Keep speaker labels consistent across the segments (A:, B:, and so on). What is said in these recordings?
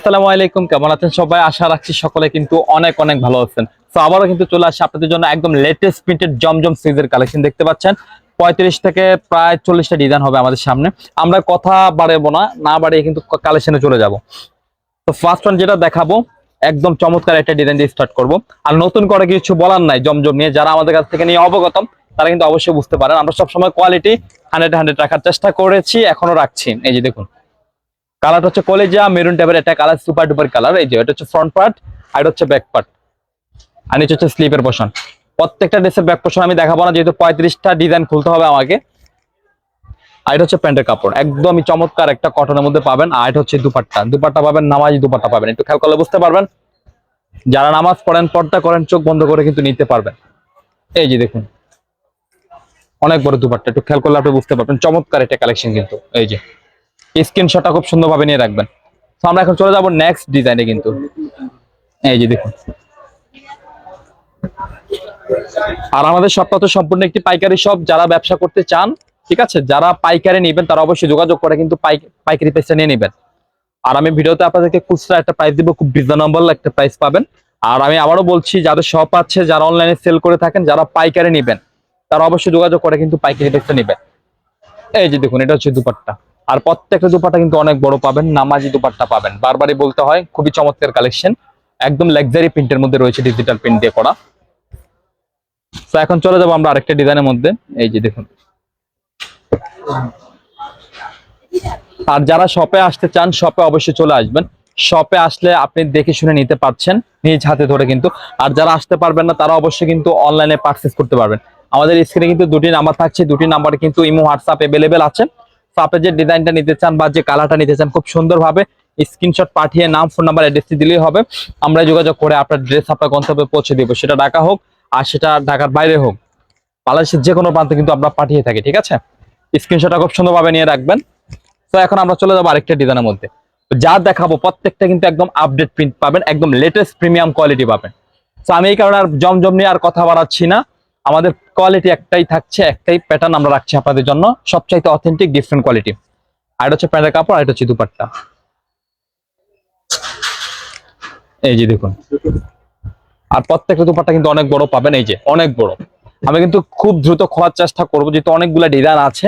A: আসসালামু আলাইকুম, কেমন আছেন সবাই? আশা রাখছি সকলে কিন্তু অনেক অনেক ভালো আছেন। তো আবারও কিন্তু চলে আসছে আপনাদের জন্য একদম লেটেস্ট প্রিন্টেড জমজম সিরিজের কালেকশন দেখতে পাচ্ছেন। পঁয়ত্রিশ থেকে প্রায় চল্লিশটা ডিজাইন হবে আমাদের সামনে। আমরা কথা বাড়াবো না না বাড়িয়ে কিন্তু কালেকশনে চলে যাব। তো ফার্স্ট ওয়ান যেটা দেখাবো, একদম চমৎকার একটা ডিজাইন দিয়ে স্টার্ট করব। আর নতুন করে কিছু বলার নাই জমজম নিয়ে, যারা আমাদের কাছ থেকে নিয়ে অবগতম, তারা কিন্তু অবশ্যই বুঝতে পারেন। আমরা সবসময় কোয়ালিটি হান্ড্রেড হান্ড্রেড রাখার চেষ্টা করেছি, এখনও রাখছি। এই যে দেখুন কালারটা হচ্ছে কলেজা মেরুন টাইপের একটা কালার সুপার ডুপার কালার এই যে, এটা হচ্ছে ফ্রন্ট পার্ট আর হচ্ছে ব্যাক পার্ট আর নিচে হচ্ছে স্লিপের পোর্শন প্রত্যেকটা ড্রেসের ব্যাক পোর্শন আমি দেখাবো না, যেহেতু পঁয়ত্রিশটা ডিজাইন খুলতে হবে আমাকে। আর এটা হচ্ছে প্যান্টের কাপড়। একদমই চমৎকার একটা কটনের মধ্যে পাবেন। আর এটা হচ্ছে দুপাট্টা। দুপাট্টা পাবেন, নামাজ দুপাট্টা পাবেন। একটু খেয়াল করলে বুঝতে পারবেন। যারা নামাজ পড়েন, পর্দা করেন, চোখ বন্ধ করে কিন্তু নিতে পারবেন। এই যে দেখুন। অনেক বড় দুপাট্টা। একটু খেয়াল করলে আপনি বুঝতে পারবেন। চমৎকার একটা কালেকশন কিন্তু। এই যে। স্ক্রিনশটটা খুব সুন্দরভাবে নিয়ে রাখবেন। তো আমরা এখন চলে যাব নেক্সট ডিজাইনে কিন্তু। এই যে দেখুন। আর আমাদের সবটা তো সম্পূর্ণ একটি পাইকারি শপ যারা ব্যবসা করতে চান, ঠিক আছে? যারা পাইকারি নেবেন, তারা অবশ্যই যোগাযোগ করে কিন্তু পাইকারি প্রাইসটা নিয়ে নেবেন। আর আমি ভিডিওতে আপনাদেরকে খুচরা একটা প্রাইস দিব, খুব রিজনেবল একটা প্রাইস পাবেন। আর আমি আবারও বলছি, যাদের শপ আছে, যারা অনলাইনে সেল করে থাকেন, যারা পাইকারি নেবেন, তারা অবশ্যই যোগাযোগ করে কিন্তু পাইকারি প্রাইসটা নেবেন। এই যে দেখুন, এটা হচ্ছে দুপাট্টা। আর প্রত্যেকটা দুপাট্টা কিন্তু অনেক বড় পাবেন, নামাজি দুপাট্টা পাবেন। বারবারই বলতে হয়, খুবই চমৎকার কালেকশন একদম লাক্সারি প্রিন্টের মধ্যে রয়েছে ডিজিটাল প্রিন্ট দিয়ে করা। তো এখন চলে যাব আমরা আরেকটা ডিজাইনের মধ্যে। এই যে দেখুন। আর যারা শপে আসতে চান শপে অবশ্যই চলে আসবেন। শপে আসলে আপনি দেখে শুনে নিতে পারছেন, নিজ হাতে ধরে কিন্তু। আর যারা আসতে পারবেন না, তারা অবশ্যই কিন্তু অনলাইনে পারচেস করতে পারবেন। আমাদের স্ক্রিনে কিন্তু দুটি নাম্বার থাকছে, দুটি নাম্বারে কিন্তু ইমো হোয়াটসঅ্যাপ অ্যাভেলেবেল আছে। আপনি যে ডিজাইনটা নিতে চান বা যে কালারটা নিতে চান, খুব সুন্দরভাবে স্ক্রিনশট পাঠিয়ে নাম, ফোন নাম্বার অ্যাড্রেসটি দিলেই হবে। আমরা যোগাযোগ করে আপনার ড্রেস আপনার গন্তব্যে পৌঁছে দিব। সেটা ঢাকা হোক আর সেটা ঢাকার বাইরে হোক। বাংলাদেশের যে কোনো প্রান্তে কিন্তু আমরা পাঠিয়ে থাকি, ঠিক আছে? স্ক্রিনশটটা খুব সুন্দরভাবে নিয়ে রাখবেন। তো এখন আমরা চলে যাব আরেকটা ডিজাইনের মধ্যে। যা দেখাবো প্রত্যেকটা কিন্তু একদম আপডেট প্রিন্ট পাবেন, একদম লেটেস্ট প্রিমিয়াম কোয়ালিটি পাবেন। তো আমি এই কারণে আর জমজম নিয়ে আর কথা বাড়াচ্ছি না। আমাদের কোয়ালিটি একটাই থাকছে, একটাই প্যাটার্ন আমরা রাখছি আপনাদের জন্য। সবচাইতে অথেন্টিক ডিফারেন্ট কোয়ালিটি আর হচ্ছে প্যান্টের কাপড়, আর হচ্ছে দুপাট্টা। এই যে দেখুন। আর প্রত্যেকটা দুপাট্টা কিন্তু অনেক বড় পাবেন, এই যে, অনেক বড়। আমি কিন্তু খুব দ্রুত খোয়ার চেষ্টা করব, যেহেতু অনেকগুলো ডিজাইন আছে।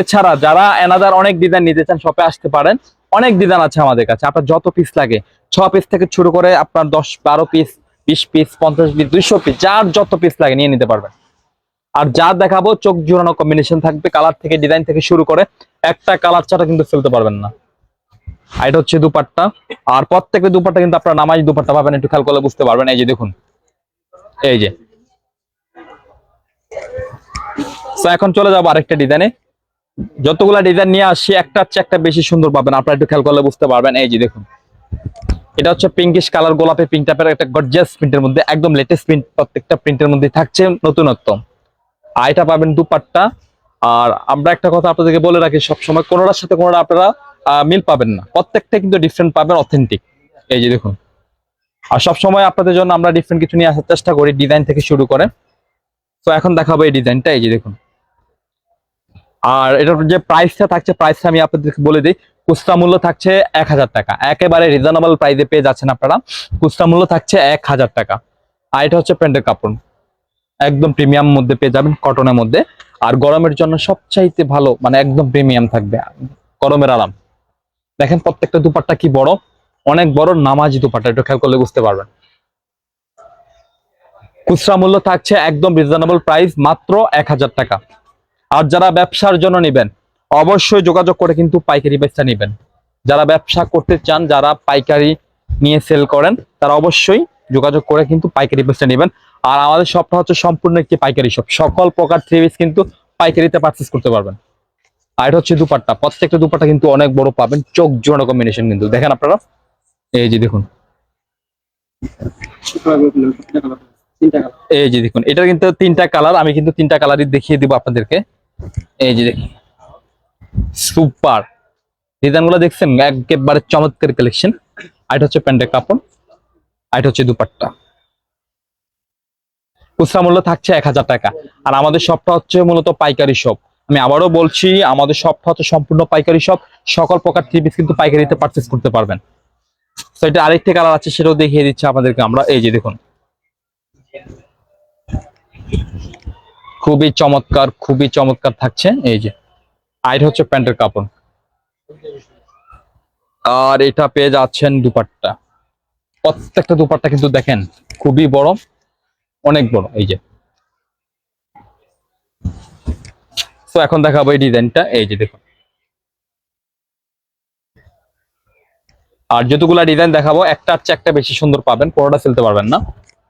A: এছাড়া যারা এনাদার অনেক ডিজাইন নিতে চান শপে আসতে পারেন। অনেক ডিজাইন আছে আমাদের কাছে। আপনার যত পিস লাগে, ছ পিস থেকে শুরু করে আপনার দশ বারো পিস বিশ পিস পঞ্চাশ পিস দুইশো পিস যার যত পিস লাগে নিয়ে নিতে পারবেন। আর যা দেখাবো, চোখ জোড়ানো কম্বিনেশন থাকবে কালার থেকে ডিজাইন থেকে শুরু করে একটা কালার ছাড়া কিন্তু ফেলতে পারবেন না। আর এটা হচ্ছে দুপাট্টা। আর প্রত্যেকটা দুপাট্টা কিন্তু আপনার নামাজ দুপাট্টা পাবেন, একটু খেয়াল করলে বুঝতে পারবেন। এই যে দেখুন, এই যে। এখন চলে যাব আরেকটা ডিজাইনে যতগুলা ডিজাইন নিয়ে আসছি, একটা হচ্ছে একটা বেশি সুন্দর পাবেন। আপনারা একটু খেয়াল করলে বুঝতে পারবেন। এই যে দেখুন। এটা হচ্ছে পিঙ্কিশ কালার গোলাপি পিঙ্ক টাইপের একটা গর্জিয়াস প্রিন্টের মধ্যে, একদম লেটেস্ট প্রিন্ট প্রত্যেকটা প্রিন্টের মধ্যে থাকছে নতুনত্ব। আর এটা পাবেন দুপাট্টা। আর আমরা একটা কথা আপনাদেরকে বলে রাখি, সবসময় কোনোটার সাথে কোনোটা আপনারা মিল পাবেন না। প্রত্যেকটা কিন্তু ডিফারেন্ট পাবেন অথেন্টিক এই যে দেখুন। আর সবসময় আপনাদের জন্য আমরা ডিফারেন্ট কিছু নিয়ে আসার চেষ্টা করি ডিজাইন থেকে শুরু করে। তো এখন দেখাবো এই ডিজাইনটা এই যে দেখুন। আর এটার যে প্রাইসটা থাকছে প্রাইসটা আমি আপনাদেরকে বলে দিই। খুচরা মূল্য থাকছে এক হাজার টাকা। একেবারে রিজনেবল প্রাইসে পেয়ে যাচ্ছেন আপনারা। খুচরা মূল্য থাকছে এক হাজার টাকা। আর এটা হচ্ছে প্যান্টের কাপড়। একদম প্রিমিয়াম মধ্যে পেয়ে যাবেন কটনের মধ্যে। আর গরমের জন্য সবচাইতে ভালো মানে একদম প্রিমিয়াম থাকবে। গরমের আরাম। দেখেন প্রত্যেকটা দুপাট্টা কি বড়? অনেক বড় নামাজি দুপাট্টা একটু খেয়াল করলে বুঝতে পারবেন। খুচরা মূল্য থাকছে একদম রিজনেবল প্রাইস মাত্র এক হাজার টাকা। আর যারা ব্যবসার জন্য নেবেন অবশ্যই যোগাযোগ করে কিন্তু পাইকারি ব্যবসা নেবেন। যারা ব্যবসা করতে চান, যারা পাইকারি নিয়ে সেল করেন, তারা অবশ্যই যোগাযোগ করে কিন্তু পাইকারি ব্যবসা নেবেন। আর আমাদের শপটা হচ্ছে সম্পূর্ণ একটি পাইকারি শপ সকল প্রকার থ্রি পিস কিন্তু পাইকারিতে পারচেস করতে পারবেন। আর এটা হচ্ছে দুপাট্টা। প্রত্যেকটা দুপাট্টা কিন্তু অনেক বড় পাবেন। চোখ জোড়ানো কম্বিনেশন কিন্তু। দেখেন আপনারা? এই যে দেখুন। এই যে দেখুন। এটা কিন্তু তিনটা কালার আমি কিন্তু তিনটা কালারই দেখিয়ে দিব আপনাদেরকে। এই যে দেখুন। সুপার। ডিজাইনগুলো দেখছেন, একেবারে চমৎকার কালেকশন আর হচ্ছে প্যান্টের কাপড়, আর হচ্ছে দুপাট্টা। খুচরা মূল্য থাকছে এক হাজার টাকা। আর আমাদের শপটা হচ্ছে মূলত পাইকারি শপ আমি আবারও বলছি, আমাদের শপটা হচ্ছে সম্পূর্ণ পাইকারি শপ সকল প্রকার থ্রি পিস কিন্তু পাইকারিতে পারচেস করতে পারবেন। তো এটা আরেকটা কালার আছে, সেটাও দেখিয়ে দিচ্ছে আমাদেরকে আমরা। এই যে দেখুন। খুবই চমৎকার খুবই চমৎকার থাকছে। এই যে। আর এটা হচ্ছে প্যান্টের কাপড়। আর এটা পেয়ে যাচ্ছেন দুপাট্টা। প্রত্যেকটা দুপাট্টা কিন্তু দেখেন, খুবই বড়, অনেক বড়, এই যে। তো এখন দেখাবো এই ডিজাইনটা, এই যে দেখুন। আর যতগুলা ডিজাইন দেখাবো, একটা চেয়ে একটা বেশি সুন্দর পাবেন, পরোটা ফেলতে পারবেন না।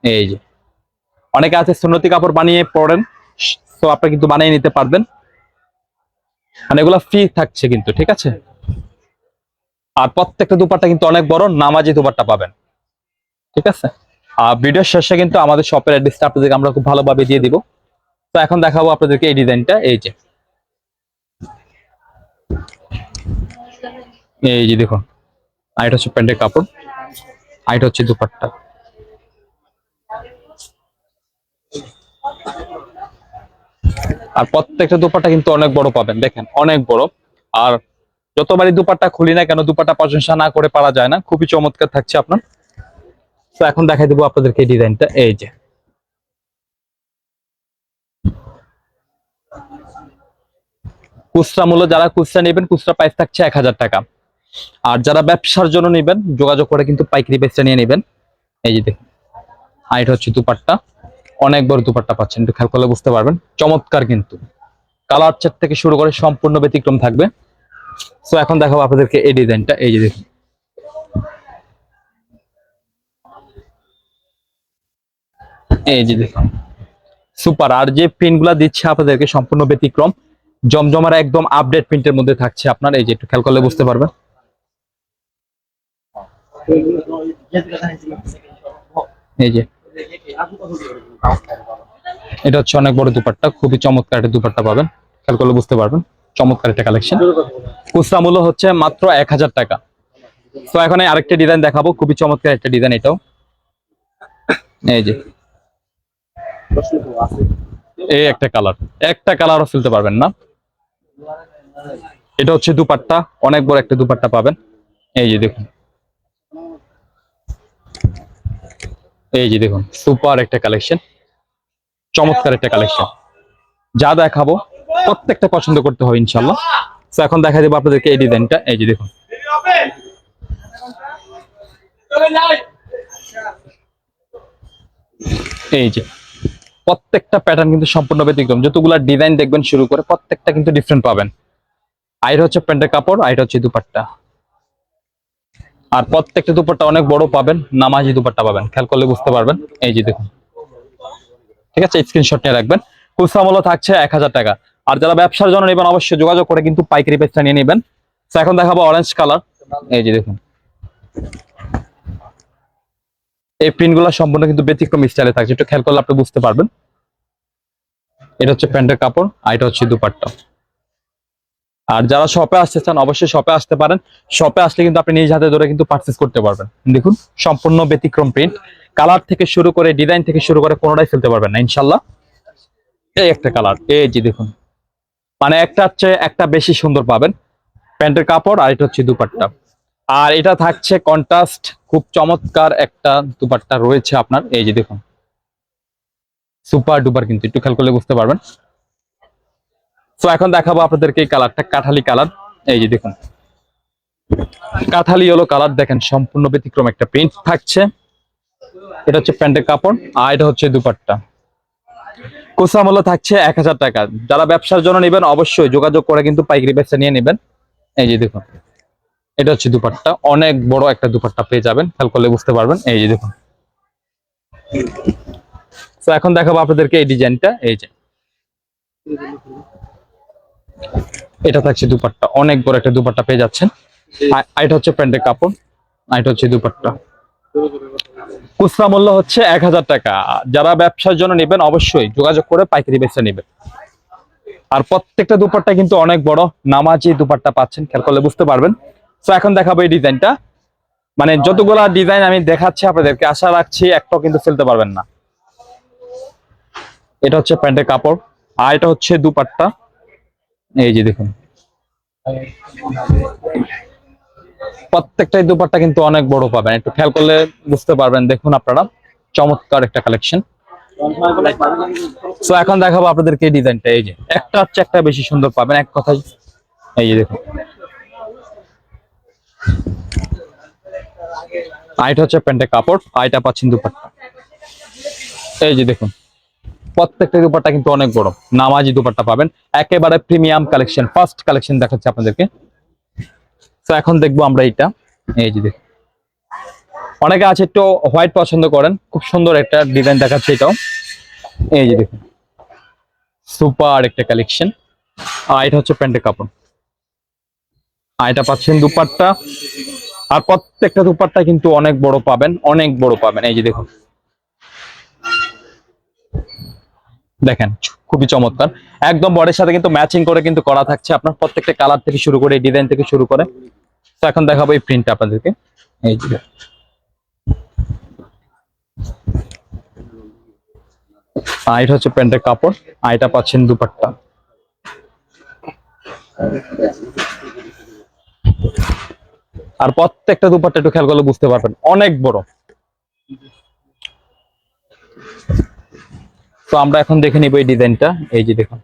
A: এই যে। অনেকে আছে সুন্নতি কাপড় বানিয়ে পরেন তো আপনি কিন্তু বানিয়ে নিতে পারবেন। মানে এগুলা ফ্রি থাকছে কিন্তু, ঠিক আছে? আর প্রত্যেকটা দুপাট্টা কিন্তু অনেক বড়, নামাজি দুপাট্টা পাবেন, ঠিক আছে? আর ভিডিওর শেষে কিন্তু আমাদের শপের অ্যাড্রেসটা আপনাদেরকে আমরা খুব ভালোভাবে দিয়ে দিব। তো এখন দেখাবো আপনাদেরকে এই ডিজাইনটা এই যে। এই যে দেখুন, আর এটা হচ্ছে প্যান্টের কাপড়, আর এটা হচ্ছে দুপাট্টা। আর প্রত্যেকটা দুপাট্টা কিন্তু অনেক বড় পাবেন, দেখেন, অনেক বড়। আর যতবারই দুপাট্টা খুলি না কেন দুপাট্টা প্রশংসা না করে পারা যায় না। খুবই চমৎকার থাকছে আপনার। তো এখন দেখাই দেবো আপনাদেরকে এই ডিজাইনটা, এই যে। খুচরা মূল্য, যারা খুচরা নেবেন, খুচরা প্রাইস থাকছে এক হাজার টাকা। আর যারা ব্যবসার জন্য নেবেন, যোগাযোগ করে কিন্তু পাইকারি বেচটা নিয়ে নেবেন। এই যে দেখুন এটা হচ্ছে দুপাট্টা। অনেক বড় দুপাট্টা পাচ্ছেন, একটু খেয়াল করলে বুঝতে পারবেন। চমৎকার কিন্তু। কালার চেট থেকে শুরু করে সম্পূর্ণ ব্যতিক্রম থাকবে। তো এখন দেখাবো আপনাদেরকে এই ডিজাইনটা এই যে দেখুন। এই যে দেখুন। সুপার আর যে প্রিন্টগুলা দিচ্ছে আপনাদেরকে সম্পূর্ণ ব্যতিক্রম। জমজমার একদম আপডেট প্রিন্টের মধ্যে থাকছে আপনার। এই যে একটু খেয়াল করলে বুঝতে পারবেন। এই যে। এটা হচ্ছে অনেক বড় দুপাট্টা, খুবই চমৎকার একটা দুপাট্টা পাবেন। খেয়াল করলে বুঝতে পারবেন, চমৎকার একটা কালেকশন খুচরা মূল্য হচ্ছে মাত্র এক হাজার টাকা। তো এখন আরেকটা ডিজাইন দেখাবো, খুবই চমৎকার একটা ডিজাইন এটাও। এই যে। এই একটা কালার একটা কালারও ফেলতে পারবেন না। এটা হচ্ছে দুপাট্টা, অনেক বড় একটা দুপাট্টা পাবেন। এই যে দেখুন। এই যে দেখুন সুপার একটা কালেকশন চমৎকার একটা কালেকশন যা দেখাবো, প্রত্যেকটা পছন্দ করতে হবে ইনশাল্লাহ তো এখন দেখা দেবো আপনাদেরকে এই ডিজাইনটা এই যে দেখুন। এই যে, প্রত্যেকটা প্যাটার্ন কিন্তু সম্পূর্ণ ব্যতিক্রম। যতগুলা ডিজাইন দেখবেন শুরু করে প্রত্যেকটা কিন্তু ডিফারেন্ট পাবেন। আইর হচ্ছে প্যান্টের কাপড় আইর হচ্ছে দুপাট্টা। আর প্রত্যেকটা দুপাট্টা অনেক বড় পাবেন, নামাজি দুপাট্টা পাবেন। খেয়াল করলে বুঝতে পারবেন। এই যে দেখুন। ঠিক আছে স্ক্রিনশট নিয়ে রাখবেন। খুচরা মূল্য থাকছে এক হাজার টাকা। আর যারা ব্যবসার জন্য নেবেন, অবশ্যই যোগাযোগ করে কিন্তু পাইকারি পেজটা নিয়ে নেবেন। তো এখন দেখাবো অরেঞ্জ কালার এই যে দেখুন। এই প্রিন্টগুলো সম্পূর্ণ কিন্তু ব্যতিক্রম স্টাইলে থাকছে। একটু খেয়াল করলে আপনি বুঝতে পারবেন। এটা হচ্ছে প্যান্টের কাপড়, আর এটা হচ্ছে দুপাট্টা। আর যারা শপে আসতে চান, অবশ্যই শপে আসতে পারেন। শপে আসলে কিন্তু আপনি নিজ হাতে ধরে কিন্তু পারচেস করতে পারবেন। দেখুন, সম্পূর্ণ ব্যতিক্রম প্রিন্ট কালার থেকে শুরু করে ডিজাইন থেকে শুরু করে কোনোটাই ফেলতে পারবেন না ইনশাল্লাহ এই একটা কালার এই যে দেখুন। মানে একটা হচ্ছে, একটা বেশি সুন্দর পাবেন। প্যান্টের কাপড় আর এটা হচ্ছে দুপাট্টা। আর এটা থাকছে কন্ট্রাস্ট খুব চমৎকার একটা দুপাট্টা রয়েছে আপনার। এই যে দেখুন। সুপার ডুপার কিন্তু, একটু খেয়াল করলে বুঝতে পারবেন। তো এখন দেখাবো আপনাদেরকে এই কালারটা কাঠালি কালার এই যে দেখুন। কাঠালি হলো কালার দেখেন, সম্পূর্ণ ব্যতিক্রম একটা প্রিন্ট থাকছে। এটা হচ্ছে প্যান্টের কাপড়, আর এটা হচ্ছে দুপাট্টা। কোসা মূল্য থাকছে এক হাজার টাকা। যারা ব্যবসার জন্য নেবেন, অবশ্যই যোগাযোগ করে কিন্তু পাইকারি ব্যবসা নিয়ে নেবেন। এই যে দেখুন, এটা হচ্ছে দুপাট্টা। অনেক বড় একটা দুপাট্টা পেয়ে যাবেন, খেয়াল করলে বুঝতে পারবেন। এই যে দেখুন। তো এখন দেখাবো আপনাদেরকে এই ডিজাইনটা এই যে। এটা থাকছে দুপাট্টা। অনেক বড় একটা দুপাট্টা পেয়ে যাচ্ছেন। আর এটা হচ্ছে প্যান্টের কাপড়। আর এটা হচ্ছে দুপাট্টা। খুচরা মূল্য হচ্ছে এক হাজার টাকা। যারা ব্যবসার জন্য নেবেন অবশ্যই যোগাযোগ করে পাইকারি বেচা নেবেন। আর প্রত্যেকটা দুপাট্টা কিন্তু অনেক বড়। নামাজি দুপাট্টা পাচ্ছেন, খেয়াল করলে বুঝতে পারবেন। তো এখন দেখাবো এই ডিজাইনটা। মানে যতগুলা ডিজাইন আমি দেখাচ্ছি আপনাদেরকে, আশা রাখছি একটাও কিন্তু ফেলতে পারবেন না। এটা হচ্ছে প্যান্টের কাপড়। আর এটা হচ্ছে দুপাট্টা। এই যে দেখুন। প্রত্যেকটাই দুপাট্টা কিন্তু অনেক বড় পাবেন। একটু খেয়াল করলে বুঝতে পারবেন। দেখুন আপনারা, চমৎকার একটা কালেকশন সো এখন দেখাবো আপনাদেরকে ডিজাইনটা এই যে, একটা হচ্ছে একটা বেশি সুন্দর পাবেন। এক কথায়, এই যে দেখুন। আইটা হচ্ছে প্যান্টের কাপড়। আইটা পাচ্ছেন দুপাট্টা। এই যে দেখুন। প্রত্যেকটা দুপাট্টা কিন্তু অনেক বড়। নামাজি দুপাট্টা পাবেন। একেবারে প্রিমিয়াম কালেকশন ফার্স্ট কালেকশন দেখাচ্ছে আপনাদেরকে। তো এখন দেখব আমরা এইটা। এই যে দেখুন। অনেকে আছে একটু হোয়াইট পছন্দ করেন। খুব সুন্দর একটা ডিজাইন দেখাচ্ছে এটাও। এই যে দেখুন। সুপার একটা কালেকশন আর এটা হচ্ছে প্যান্টের কাপড়। আর এটা পাচ্ছেন দুপাট্টা। আর প্রত্যেকটা দুপাট্টা কিন্তু অনেক বড় পাবেন, অনেক বড় পাবেন। এই যে দেখুন। দেখেন, খুবই চমৎকার। একদম বডির সাথে কিন্তু ম্যাচিং করে কিন্তু করা থাকছে আপনার প্রত্যেকটা কালার থেকে শুরু করে ডিজাইন থেকে শুরু করে। তো এখন দেখাবো এই প্রিন্ট আপনাদেরকে। এই যে। এটা হচ্ছে প্যান্টের কাপড় আর এটা পাচ্ছেন দুপাট্টা। আর প্রত্যেকটা দুপাট্টা একটু খেয়াল করলে বুঝতে পারবেন, অনেক বড়। তো আমরা এখন দেখে নিব এই ডিজাইনটা। এই যে দেখুন।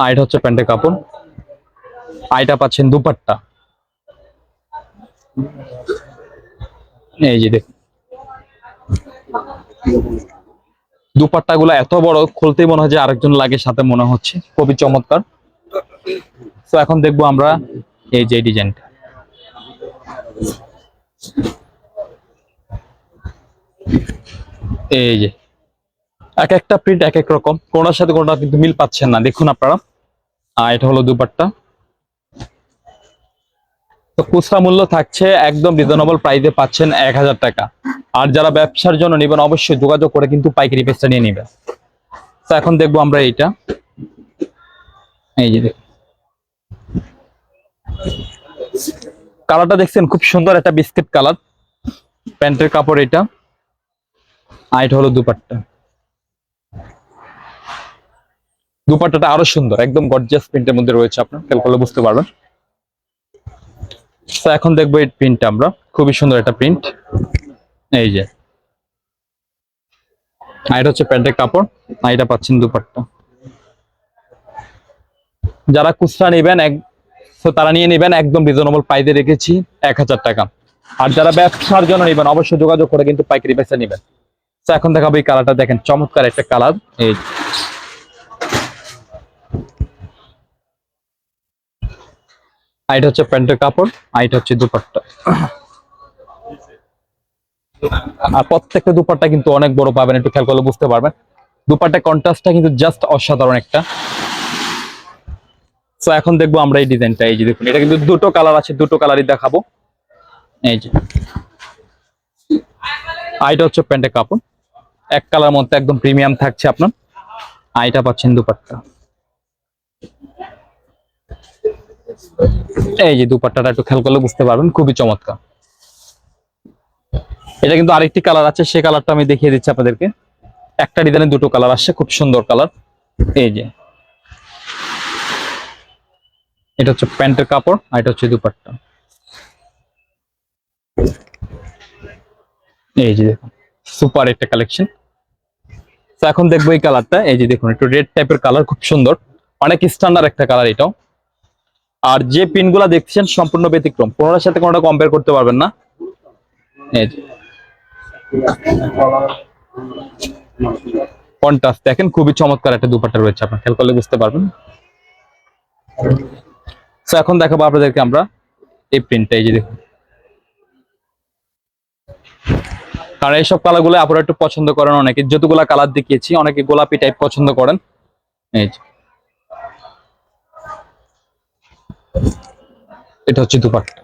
A: আর এটা হচ্ছে প্যান্টের কাপড়। আর এটা পাচ্ছেন দুপাট্টা। এই যে দেখুন। দুপাট্টা গুলো এত বড়, খুলতেই মনে হয় যে আরেকজন লাগে, সাথে মনে হচ্ছে। খুবই চমৎকার। তো এখন দেখব আমরা এই যে ডিজাইনটা। এই যে। এক একটা প্রিন্ট এক এক রকম। কোনটার সাথে কোনটা কিন্তু মিল পাচ্ছেন না। দেখুন আপনারা। আর এটা হলো দুপাট্টা। তো খুচরা মূল্য থাকছে একদম রিজনেবল প্রাইসে পাচ্ছেন এক হাজার টাকা। আর যারা ব্যবসার জন্য নেবেন, অবশ্যই যোগাযোগ করে কিন্তু পাইকারি পেসটা নিয়ে নেবেন। তো এখন দেখব আমরা এইটা। এই যে দেখুন। কালারটা দেখছেন, খুব সুন্দর একটা বিস্কিট কালার। প্যান্টের কাপড় এটা। আর এটা হলো দুপাট্টা। দুপাট্টাটা আরও সুন্দর, একদম গর্জিয়াস প্রিন্টের মধ্যে রয়েছে আপনার, খেয়াল করলে বুঝতে পারবেন। এখন দেখব এই প্রিন্টটা আমরা, খুবই সুন্দর একটা প্রিন্ট এই যে। এটা হচ্ছে প্যান্টের কাপড়, আর এটা পাচ্ছেন দুপাট্টা। যারা খুচরা নেবেন এক তারা নিয়ে নেবেন একদম রিজনেবল প্রাইসে রেখেছি এক হাজার টাকা। আর যারা ব্যবসার জন্য নেবেন, অবশ্যই যোগাযোগ করে কিন্তু পাইকারি পয়সা নেবেন। তো এখন দেখাবো এই কালারটা দেখেন চমৎকার একটা কালার এই হচ্ছে প্যান্টের কাপড়, আর প্রত্যেকটা দুপাট্টা কিন্তু খেয়াল করলে বুঝতে পারবেন। দুপাট্টা কিন্তু জাস্ট অসাধারণ একটা। তো এখন দেখব আমরা এই ডিজাইনটা, এই যে দেখুন, এটা কিন্তু দুটো কালার আছে, দুটো কালারই দেখাবো। এই যে। আর এটা হচ্ছে প্যান্টের কাপড়। এক কালার মধ্যে একদম প্রিমিয়াম থাকছে আপনার। আর এটা পাচ্ছেন দুপাট্টা। এই যে দুপাট্টাটা একটু খেয়াল করলে বুঝতে পারবেন, খুবই চমৎকার। এটা কিন্তু আরেকটি কালার আছে সেই কালারটা আমি দেখিয়ে দিচ্ছি আপনাদেরকে। একটা ডিজাইনে দুটো কালার আসছে, খুব সুন্দর কালার। এই যে। এটা হচ্ছে প্যান্টের কাপড়, আর এটা হচ্ছে দুপাট্টা। এই যে দেখুন, সুপার একটা কালেকশন। তো এখন দেখব এই কালারটা এই যে দেখুন, একটু রেড টাইপের কালার খুব সুন্দর। অনেক স্ট্যান্ডার্ড একটা কালার এটাও। আর যে পিনগুলা দেখছেন, সম্পূর্ণ ব্যতিক্রম। কোনোটার সাথে কোনোটা কম্পেয়ার করতে পারবেন না। দেখেন, খুবই চমৎকার একটা দুপাট্টা রয়েছে আপনার। খেয়াল করলে বুঝতে পারবেন। তো এখন দেখাবো আপনাদেরকে আমরা এই প্রিন্টটা এই যে দেখুন। কারণ এইসব কালারগুলো আপনারা একটু পছন্দ করেন অনেকে। যতগুলা কালার দেখিয়েছি, অনেকে গোলাপি টাইপ পছন্দ করেন। এই এটা হচ্ছে দুপাট্টা।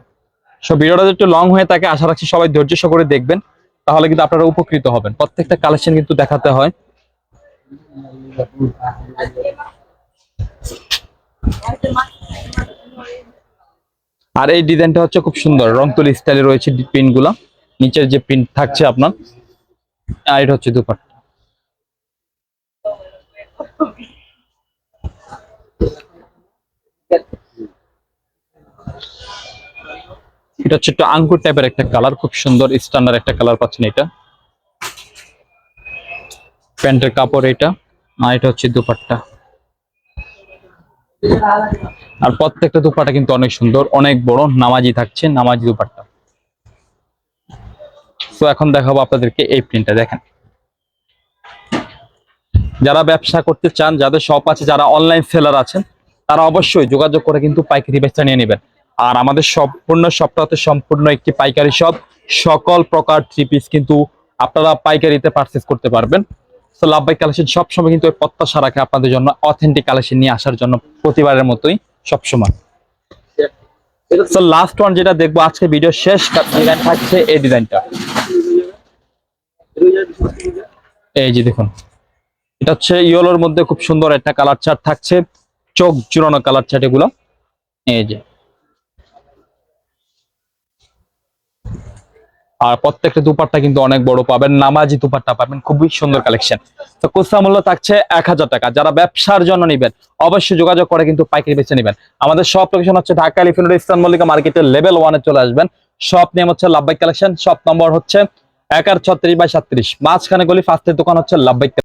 A: সব ভিডিওটা একটু লং হয়ে থাকে, আশা রাখছি সবাই ধৈর্য সহকারে দেখবেন। তাহলে কিন্তু আপনারা উপকৃত হবেন। প্রত্যেকটা কালেকশন কিন্তু দেখাতে হয়। আর এই ডিজাইনটা হচ্ছে খুব সুন্দর। রং তুলি স্টাইলে রয়েছে প্রিন্টগুলা। নিচের যে প্রিন্ট থাকছে আপনার, আর এটা হচ্ছে দুপাট এটা হচ্ছে একটা আঙ্গুর টাইপের একটা কালার খুব সুন্দর স্ট্যান্ডার একটা কালার পাচ্ছেন এটা। প্যান্টের কাপড় এটা, আর এটা হচ্ছে দুপাটটা। আর প্রত্যেকটা দুপাটা কিন্তু অনেক সুন্দর, অনেক বড় নামাজি থাকছে, নামাজি দুপাটটা। তো এখন দেখাবো আপনাদেরকে এই প্রিন্টটা দেখেন। যারা ব্যবসা করতে চান যাদের শপ আছে যারা অনলাইন সেলার আছেন তারা অবশ্যই যোগাযোগ করে কিন্তু পাইকারি বেচা নিয়ে নেবেন। আর আমাদের সম্পূর্ণ হচ্ছে সম্পূর্ণ একটি পাইকারি শপ সকল প্রকার থ্রি পিস কিন্তু আপনারা পাইকারিতে পারচেস করতে পারবেন। তো লাভবাই কালেকশন সবসময় কিন্তু প্রত্যাশা রাখে আপনাদের জন্য অথেন্টিক কালেকশন নিয়ে আসার জন্য প্রতিবারের মতোই সবসময়। সো লাস্ট ওয়ান যেটা দেখব আজকে ভিডিও শেষ ডিজাইন থাকছে এই ডিজাইনটা এই যে দেখুন। এটা হচ্ছে ইয়েলোর মধ্যে খুব সুন্দর একটা কালার চার্ট থাকছে। চোখ জুড়ানো কালার চার্ট এগুলো। এই যে। আর প্রত্যেকটা দুপাট্টা কিন্তু অনেক বড় পাবেন। নামাজি দুপাট্টা পাবেন। খুবই সুন্দর কালেকশন তো কোসা মূল্য থাকছে এক হাজার টাকা। যারা ব্যবসার জন্য নেবেন, অবশ্যই যোগাযোগ করে কিন্তু পাইকারি বেছে নেবেন। আমাদের সব লোকেশন হচ্ছে ঢাকা এলিফেন্ট ইস্টার্ন মল্লিকা মার্কেটের লেভেল ওয়ানে চলে আসবেন। সব নেম হচ্ছে লাভবাই কালেকশন সব নম্বর হচ্ছে এক আর ছত্রিশ বাই সাত্রিশ। মাঝখানে গলি ফার্স্টের দোকান হচ্ছে লাভবাই